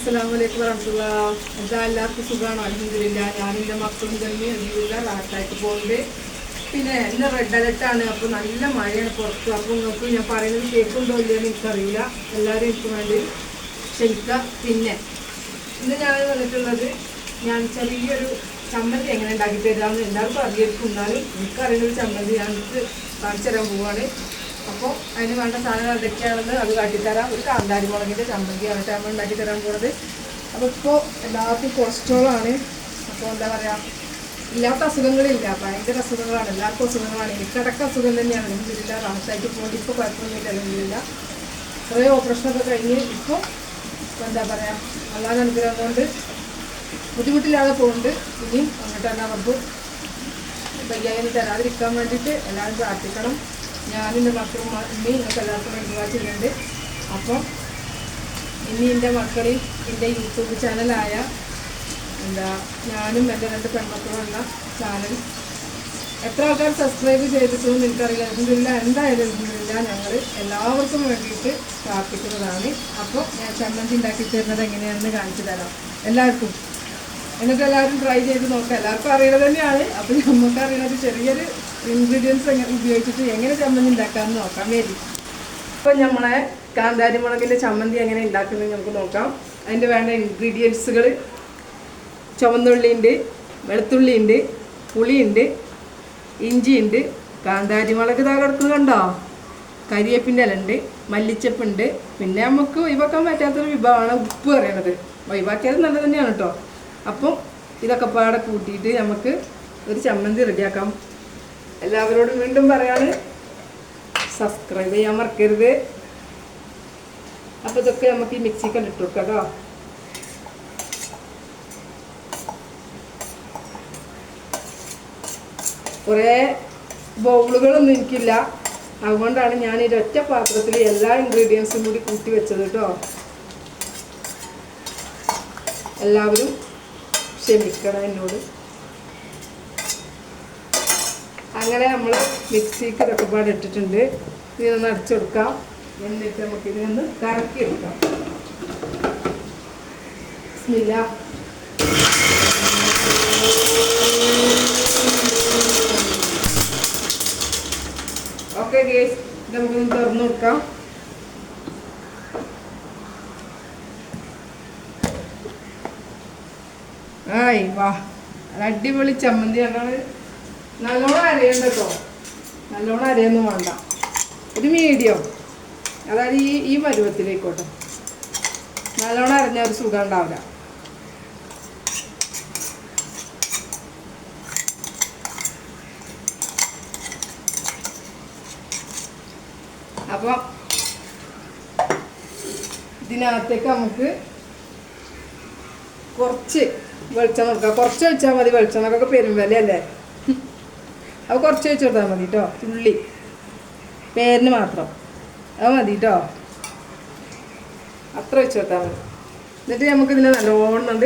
അസ്സലാമു അലൈക്കും വറഹ്മത്തുള്ള എന്താ എല്ലാവർക്കും സുഖമാണോ അലഹമില്ല ഞാൻ എന്റെ മക്കളും തന്നെ അലഹമില്ല റാഹത്തായിട്ട് പോകുന്നത് പിന്നെ എന്റെ റെഡ് അലർട്ടാണ് അപ്പോൾ നല്ല മഴയാണ് പുറത്ത്. അപ്പോൾ നിങ്ങൾക്ക് ഞാൻ പറയുന്നത് കേൾക്കുണ്ടോ ഇല്ലയോ എന്ന് എനിക്കറിയില്ല. എല്ലാവരും എനിക്ക് വേണ്ടി ക്ഷമിക്കുക. പിന്നെ ഇന്ന് ഞാൻ വന്നിട്ടുള്ളത് ഞാൻ ചെറിയൊരു ചമ്മന്തി എങ്ങനെ ഉണ്ടാക്കി തരാമെന്ന് എല്ലാവർക്കും അറിയായിരിക്കും. എന്നാലും എനിക്കറിയുന്ന ഒരു ചമ്മന്തി ഞാൻ കാണിച്ചു തരാൻ പോവുകയാണ് അപ്പോൾ അതിന് വേണ്ട സാധനങ്ങൾ എന്തൊക്കെയാണെന്ന് അത് കാട്ടിത്തരാം. ഒരു കാന്താരി മുളകിന്റെ ചമ്മന്തിയാണ് നമ്മൾ ഉണ്ടാക്കി തരാൻ പോകുന്നത് അപ്പോൾ ഇപ്പോൾ എല്ലാവർക്കും കൊളസ്ട്രോളാണ് അപ്പോൾ എന്താ പറയുക ഇല്ലാത്ത അസുഖങ്ങളില്ല. ഭയങ്കര അസുഖങ്ങളാണ്. എല്ലാവർക്കും അസുഖങ്ങളാണ്. എനിക്കടക്കം അസുഖം തന്നെയാണ്. എനിക്കില്ല റാസായിട്ട് പോയി ഇപ്പോൾ കുഴപ്പമൊന്നുമില്ല. അല്ലെങ്കിൽ കുറേ ഓപ്പറേഷനൊക്കെ കഴിഞ്ഞ് ഇപ്പോൾ എന്താ പറയുക അല്ലാതെ അനുഗ്രഹം കൊണ്ട് ബുദ്ധിമുട്ടില്ലാതെ പോകുന്നുണ്ട്. ഇനിയും അങ്ങോട്ട് തന്നെ അവർക്ക് പയ്യായി തരാതിരിക്കാൻ വേണ്ടിയിട്ട് എല്ലാവരും പ്രാർത്ഥിക്കണം. ഞാനും എന്റെ മക്കളും ഉമ്മയും നിങ്ങൾക്ക് എല്ലാവർക്കും വേണ്ടി വാച്ചിട്ടുണ്ട് അപ്പം ഇനി എന്റെ മക്കളിൽ എന്റെ യൂട്യൂബ് ചാനലായ എന്താ ഞാനും എന്റെ രണ്ട് പെൺമക്കളും എന്ന ചാനൽ. എത്ര ആൾക്കാർ സബ്സ്ക്രൈബ് ചെയ്തിട്ടൊന്നും എനിക്കറിയില്ല അലഹമില്ല എന്തായാലും അലഹമില്ല ഞങ്ങൾ എല്ലാവർക്കും വേണ്ടിയിട്ട് പ്രാർത്ഥിക്കുന്നതാണ്. അപ്പോൾ ഞാൻ ചമ്മന്തി ഉണ്ടാക്കി തരുന്നത് എങ്ങനെയാണെന്ന് കാണിച്ചു തരാം. എല്ലാവർക്കും. എന്നിട്ട് എല്ലാവരും ട്രൈ ചെയ്ത് നോക്കാം. എല്ലാവർക്കും അറിയുന്നത് തന്നെയാണ്. അപ്പോൾ നമുക്ക് അറിയുന്നത് ചെറിയൊരു ഇൻഗ്രീഡിയൻസ് എങ്ങനെ ഉപയോഗിച്ചിട്ട് എങ്ങനെ ചമ്മന്തി ഉണ്ടാക്കാമെന്ന് നോക്കാം വേദി ഇപ്പം നമ്മളെ കാന്താരി മുളകിന്റെ ചമ്മന്തി എങ്ങനെ ഉണ്ടാക്കുന്നത് നമുക്ക് നോക്കാം. അതിന്റെ വേണ്ട ഇൻഗ്രീഡിയൻസുകൾ ചുവന്നുള്ളിയുണ്ട് വെളുത്തുള്ളിയുണ്ട് പുളിയുണ്ട് ഇഞ്ചിയുണ്ട് കാന്താരി മുളക് ഇതാ കിടക്കുന്നുണ്ടോ കരിയേപ്പിന്റെ ഇല ഉണ്ട് മല്ലിച്ചപ്പുണ്ട് പിന്നെ നമുക്ക് ഒഴിവാക്കാൻ പറ്റാത്തൊരു വിഭവമാണ് ഉപ്പ് പറയണത്. ഒഴിവാക്കിയത് നല്ലത് തന്നെയാണ് കേട്ടോ. അപ്പം ഇതൊക്കെ പാടെ കൂട്ടിയിട്ട് നമുക്ക് ഒരു ചമ്മന്തി റെഡിയാക്കാം. എല്ലാവരോടും വീണ്ടും പറയാണ്. സബ്സ്ക്രൈബ് ചെയ്യാൻ മറക്കരുത്. അപ്പോൾ ഇതൊക്കെ നമുക്ക് ഈ മിക്സി കണ്ടിട്ട് കൊടുക്കാം കേട്ടോ. കുറേ ബൗളുകളൊന്നും എനിക്കില്ല. അതുകൊണ്ടാണ് ഞാൻ ഈ ഒറ്റ പാത്രത്തിൽ എല്ലാ ഇൻഗ്രീഡിയൻസും കൂടി കൂട്ടി വെച്ചത് കേട്ടോ. എല്ലാവരും ക്ഷമിക്കണം എന്നോട്. അങ്ങനെ നമ്മൾ മിക്സിക്ക് ഇതൊക്കെ പാടെ ഇട്ടിട്ടുണ്ട്. ഇതൊന്ന് അടിച്ചെടുക്കാം എന്നിട്ട് നമുക്ക് ഇതിനൊന്ന് കറക്കി എടുക്കാം. ഇല്ല ഓക്കെ ഗേസ്. ഇത് നമുക്കൊന്ന് തുറന്നു കൊടുക്കാം. ആയി വാ. അടിപൊളി ചമ്മന്തി ഞങ്ങൾ നല്ലോണം അരയണ്ട നല്ലോണം അരയൊന്നും വേണ്ട. ഒരു മീഡിയം അതായത് ഈ ഈ പരുവത്തിലേക്കോട്ടെ. നല്ലോണം അരഞ്ഞ ഒരു സുഖം ഉണ്ടാവില്ല. അപ്പോൾ ഇതിനകത്തേക്ക് നമുക്ക് കുറച്ച് വെളിച്ചെണ്ണ കൊടുക്കാം. കുറച്ച് വെച്ചാൽ മതി വെളിച്ചെണ്ണക്കൊക്കെ പെരും അപ്പോൾ കുറച്ച് വെച്ച് കൊടുത്താൽ മതി കേട്ടോ ഉള്ളി പേരിന് മാത്രം. അത് മതി കേട്ടോ അത്ര വെച്ച് കൊടുത്താൽ മതി. എന്നിട്ട് നമുക്ക് ഇതിനെ നല്ലോണം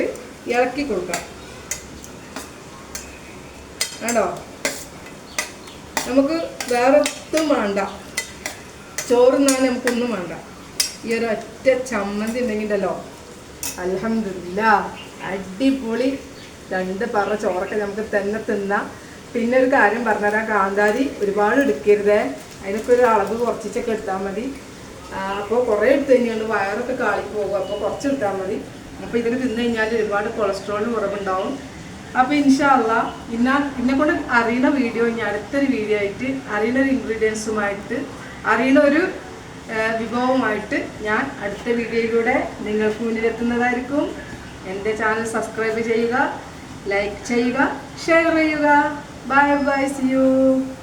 ഇളക്കി കൊടുക്കാം. വേണ്ടോ നമുക്ക് വേറെ ഒത്തും വേണ്ട ചോറുന്നാൻ നമുക്കൊന്നും വേണ്ട. ഈ ഒരു ഒറ്റ ചമ്മന്തി ഉണ്ടെങ്കിലല്ലോ അലഹമില്ല അടിപൊളി. രണ്ട് പറ ചോറൊക്കെ നമുക്ക് തന്നെ തിന്നാം. പിന്നെ ഒരു കാര്യം പറഞ്ഞുതരാം. കാന്താരി ഒരുപാട് എടുക്കരുതേ. അതിനൊക്കെ ഒരു അളവ് കുറച്ചൊക്കെ എടുത്താൽ മതി. അപ്പോൾ കുറേ എടുത്തു കഴിഞ്ഞാൽ വയറൊക്കെ കാളി പോകും അപ്പോൾ കുറച്ച് എടുത്താൽ മതി. അപ്പോൾ ഇതിന് തിന്നു കഴിഞ്ഞാൽ ഒരുപാട് കൊളസ്ട്രോളിന് കുറവുണ്ടാവും. അപ്പോൾ ഇൻഷാല്ല ഇന്ന ഇന്നെ കൊണ്ട് അറിയുന്ന വീഡിയോ ഇനി അടുത്തൊരു വീഡിയോ ആയിട്ട് അറിയുന്ന ഒരു ഇൻഗ്രീഡിയൻസുമായിട്ട് അറിയുന്ന ഒരു വിഭവമായിട്ട് ഞാൻ അടുത്ത വീഡിയോയിലൂടെ നിങ്ങൾക്ക് മുന്നിലെത്തുന്നതായിരിക്കും. എന്റെ ചാനൽ സബ്സ്ക്രൈബ് ചെയ്യുക ലൈക്ക് ചെയ്യുക ഷെയർ ചെയ്യുക. Bye bye. See you.